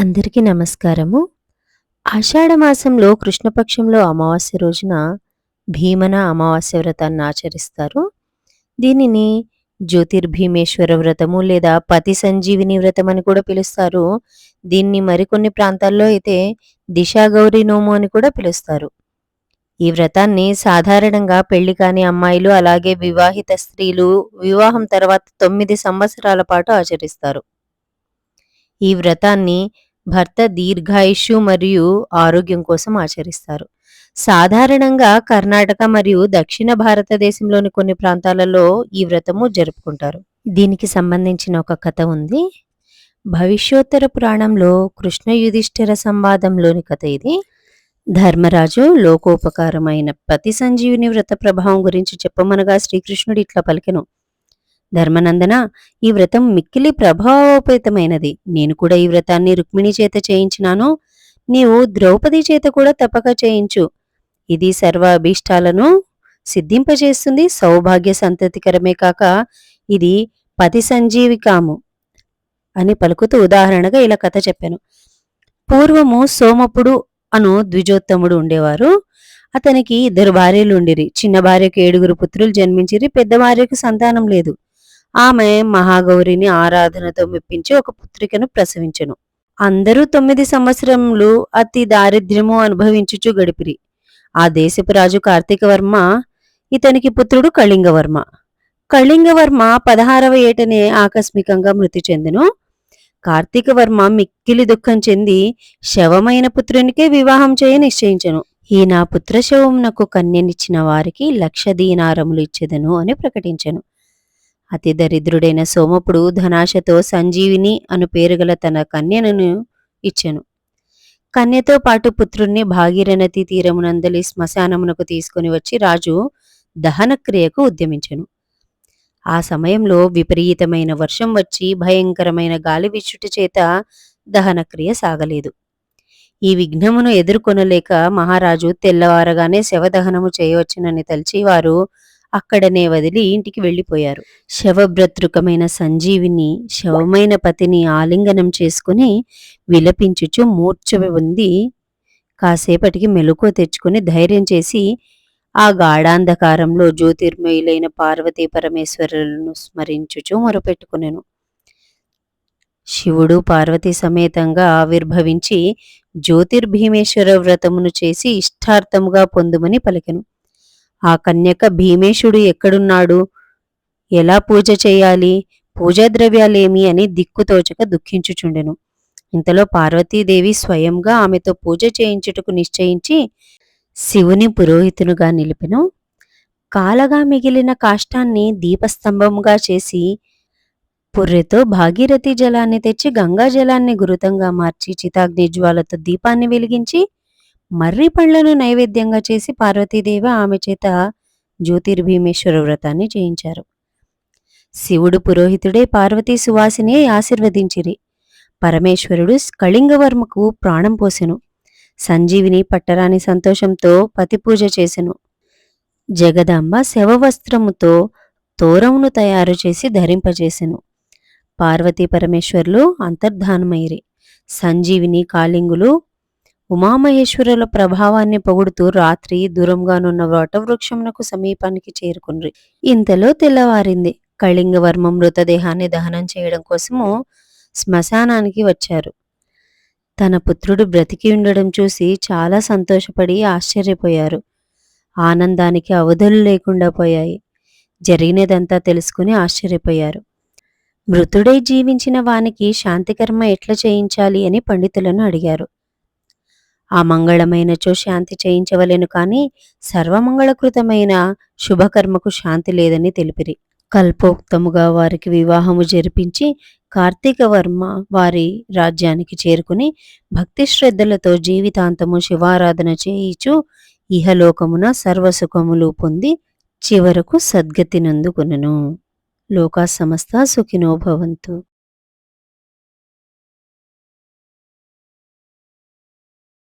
అందరికీ నమస్కారము. ఆషాఢ మాసంలో కృష్ణపక్షంలో అమావాస్య రోజున భీమన అమావాస్య వ్రతాన్ని ఆచరిస్తారు. దీనిని జ్యోతిర్భీమేశ్వర వ్రతము లేదా పతి సంజీవిని వ్రతం అని కూడా పిలుస్తారు. దీన్ని మరికొన్ని ప్రాంతాల్లో అయితే దిశా గౌరీ నోము అని కూడా పిలుస్తారు. ఈ వ్రతాన్ని సాధారణంగా పెళ్ళి కాని అమ్మాయిలు అలాగే వివాహిత స్త్రీలు వివాహం తర్వాత తొమ్మిది సంవత్సరాల పాటు ఆచరిస్తారు. ఈ వ్రతాన్ని భర్త దీర్ఘాయుష్యు మరియు ఆరోగ్యం కోసం ఆచరిస్తారు. సాధారణంగా కర్ణాటక మరియు దక్షిణ భారతదేశంలోని కొన్ని ప్రాంతాలలో ఈ వ్రతము జరుపుకుంటారు. దీనికి సంబంధించిన ఒక కథ ఉంది. భవిష్యోత్తర పురాణంలో కృష్ణ యుధిష్ఠిర సంవాదంలోని కథ ఇది. ధర్మరాజు లోకోపకారమైన పతి సంజీవిని వ్రత ప్రభావం గురించి చెప్పమనగా శ్రీకృష్ణుడు ఇట్లా పలికెను. ధర్మనందన ఈ వ్రతం మిక్కిలి ప్రభావోపేతమైనది. నేను కూడా ఈ వ్రతాన్ని రుక్మిణి చేత చేయించినాను. నీవు ద్రౌపది చేత కూడా తప్పక చేయించు. ఇది సర్వ అభీష్టాలను సిద్ధింపజేస్తుంది. సౌభాగ్య సంతతికరమే కాక ఇది పతి సంజీవికాము అని పలుకుతూ ఉదాహరణగా ఇలా కథ చెప్పాను. పూర్వము సోమపుడు అను ద్విజోత్తముడు ఉండేవారు. అతనికి ఇద్దరు భార్యలు ఉండిరి. చిన్న భార్యకు ఏడుగురు పుత్రులు జన్మించిరి. పెద్ద భార్యకు సంతానం లేదు. ఆమె మహాగౌరిని ఆరాధనతో మెప్పించి ఒక పుత్రికను ప్రసవించెను. అందరూ తొమ్మిది సంవత్సరములు అతి దారిద్ర్యము అనుభవించుచు గడిపిరి. ఆ దేశపు రాజు కార్తీకవర్మ ఇతనికి పుత్రుడు కళింగవర్మ కళింగవర్మ పదహారవ ఏటనే ఆకస్మికంగా మృతి చెందెను. కార్తీకవర్మ మిక్కిలి దుఃఖం చెంది శవమైన పుత్రునికే వివాహం చేయ నిశ్చయించను. ఈ నా పుత్రశవమునకు కన్యనిచ్చిన వారికి లక్ష దీనారములు ఇచ్చేదను అని ప్రకటించెను. అతి దరిద్రుడైన సోమపుడు ధనాశతో సంజీవిని అను పేరుగల తన కన్యను ఇచ్చెను. కన్యతో పాటు పుత్రుణ్ణి భాగీరథి తీరమునందలి శ్మశానమునకు తీసుకుని వచ్చి రాజు దహనక్రియకు ఉద్యమించెను. ఆ సమయంలో విపరీతమైన వర్షం వచ్చి భయంకరమైన గాలి విచ్చుటి చేత దహనక్రియ సాగలేదు. ఈ విఘ్నమును ఎదుర్కొనలేక మహారాజు తెల్లవారగానే శవదహనము చేయవచ్చునని తలిచి వారు అక్కడనే వదిలి ఇంటికి వెళ్ళిపోయారు. శవభ్రతృకమైన సంజీవిని శవమైన పతిని ఆలింగనం చేసుకుని విలపించుచు మూర్ఛవి ఉంది. కాసేపటికి మెలకువ తెచ్చుకుని ధైర్యం చేసి ఆ గాఢాంధకారంలో జ్యోతిర్మయులైన పార్వతీ పరమేశ్వరులను స్మరించుచు మొరపెట్టుకునేను. శివుడు పార్వతీ సమేతంగా ఆవిర్భవించి జ్యోతిర్భీమేశ్వర వ్రతమును చేసి ఇష్టార్థముగా పొందుమని పలికెను. ఆ కన్యక భీమేశుడు ఎక్కడున్నాడు? ఎలా పూజ చేయాలి? పూజా ద్రవ్యాలేమి అని దిక్కుతోచక దుఃఖించుచుండెను. ఇంతలో పార్వతీదేవి స్వయంగా ఆమెతో పూజ చేయించుటకు నిశ్చయించి శివుని పురోహితునుగా నిలిపెను. కాలగా మిగిలిన కాష్టాన్ని దీపస్తంభముగా చేసి పుర్రెతో భాగీరథి జలాన్ని తెచ్చి గంగా జలాన్ని గురుతంగా మార్చి చితాగ్ని జ్వాలతో దీపాన్ని వెలిగించి మర్రి పండ్లను నైవేద్యంగా చేసి పార్వతీదేవి ఆమె చేత జ్యోతిర్భీమేశ్వర వ్రతాన్ని చేయించారు. శివుడు పురోహితుడే పార్వతీ సువాసిని ఆశీర్వదించిరి. పరమేశ్వరుడు కళింగవర్మకు ప్రాణం పోసెను. సంజీవిని పట్టరాని సంతోషంతో పతిపూజ చేసెను. జగదాంబ శవవస్త్రముతో తోరమును తయారు చేసి ధరింపజేసెను. పార్వతీ పరమేశ్వరులు అంతర్ధానమైరి సంజీవిని కాళింగులు ఉమామహేశ్వరుల ప్రభావాన్ని పొగుడుతూ రాత్రి దూరంగానున్న వటవృక్షమునకు సమీపానికి చేరుకుండ్రి ఇంతలో తెల్లవారింది. కళింగవర్మ మృతదేహాన్ని దహనం చేయడం కోసము శ్మశానానికి వచ్చారు. తన పుత్రుడు బ్రతికి ఉండడం చూసి చాలా సంతోషపడి ఆశ్చర్యపోయారు. ఆనందానికి అవధులు లేకుండా పోయాయి. జరిగినదంతా తెలుసుకుని ఆశ్చర్యపోయారు. మృతుడై జీవించిన వానికి శాంతికర్మ ఎట్లా చేయించాలి అని పండితులను అడిగారు. ఆ మంగళమైనచో శాంతి చేయించవలెను కాని సర్వమంగళకృతమైన శుభకర్మకు శాంతి లేదని తెలిపిరి. కల్పోక్తముగా వారికి వివాహము జరిపించి కార్తీక వర్మ వారి రాజ్యానికి చేరుకుని భక్తి శ్రద్ధలతో జీవితాంతము శివారాధన చేయిచు ఇహలోకమున సర్వసుఖములు పొంది చివరకు సద్గతినందుకునను లోకా సమస్త సుఖినో భవంతు.